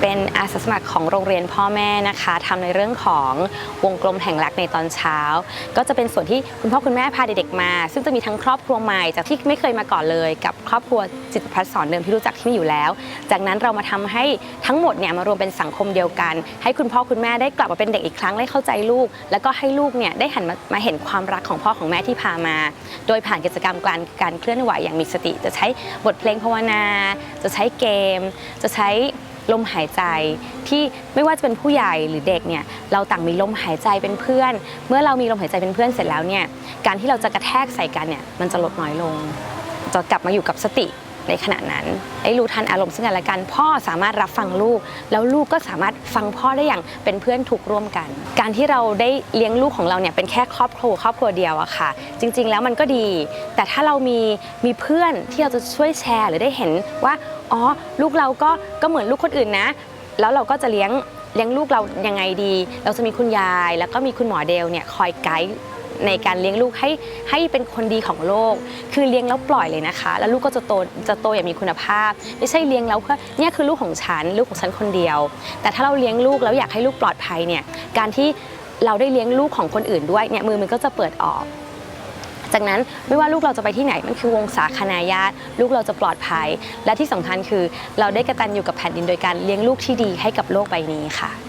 เป็นอาสาสมัครของโรงเรียนพ่อแม่นะคะทำในเรื่องของวงกลมแห่งรักในตอนเช้า ก็จะเป็นส่วนที่คุณพ่อคุณแม่พาเด็กๆมา ซึ่งจะมีทั้งครอบครัวใหม่จากที่ไม่เคยมาก่อนเลย กับครอบครัวจิตพัฒสอนเดิมที่รู้จักที่มีอยู่แล้ว จากนั้นเรามาทำให้ทั้งหมดเนี่ยมารวมเป็นสังคมเดียวกัน ให้คุณพ่อคุณแม่ได้กลับมาเป็นเด็กอีกครั้งได้เข้าใจลูก แล้วก็ให้ลูกเนี่ยได้หันมามาเห็นความรักของพ่อของแม่ที่พามา โดยผ่านกิจกรรมการการเคลื่อนไหวอย่างมีสติ จะใช้บทเพลงภาวนา จะใช้เกม จะใช้ ลมหายใจ ที่ไม่ว่าจะเป็นผู้ใหญ่หรือเด็กเนี่ยเราต่างมีลมหายใจเป็นเพื่อน เมื่อเรามีลมหายใจเป็นเพื่อนเสร็จแล้วเนี่ยการที่เราจะกระแทกใส่กันเนี่ยมันจะลดน้อยลงจะกลับมาอยู่กับสติ ในขณะนั้นได้รู้ทันอารมณ์ซึ่งกันและกัน พ่อสามารถรับฟังลูก แล้วลูกก็สามารถฟังพ่อได้อย่างเป็นเพื่อนถูกร่วมกัน การที่เราได้เลี้ยงลูกของเราเนี่ยเป็นแค่ครอบครัวครอบครัวเดียวอะค่ะ จริง ๆ แล้วมันก็ดี แต่ถ้าเรามีมีเพื่อนที่เราจะช่วยแชร์หรือได้เห็นว่าอ๋อลูกเราก็ก็เหมือนลูกคนอื่นนะ แล้วเราก็จะเลี้ยงเลี้ยงลูกเรายังไงดี เราจะมีคุณยาย แล้วก็มีคุณหมอเดลเนี่ยคอยไกด์ ในการเลี้ยงลูกให้ให้เป็นคนดีของโลก คือเลี้ยงแล้วปล่อยเลยนะคะ แล้วลูกก็จะโตจะโตอย่างมีคุณภาพ ไม่ใช่เลี้ยงแล้วเพื่อเนี่ยคือลูกของฉันลูกของฉันคนเดียว แต่ถ้าเราเลี้ยงลูกแล้วอยากให้ลูกปลอดภัยเนี่ยการที่เราได้เลี้ยงลูกของคนอื่นด้วยเนี่ยมือมันก็จะเปิดออกจากนั้นไม่ว่าลูกเราจะไปที่ไหนมันคือวงศาคณาญาติ ลูกเราจะปลอดภัย และที่สำคัญคือเราได้กระตันอยู่กับแผ่นดินโดยการเลี้ยงลูกที่ดีให้กับโลกใบนี้ค่ะ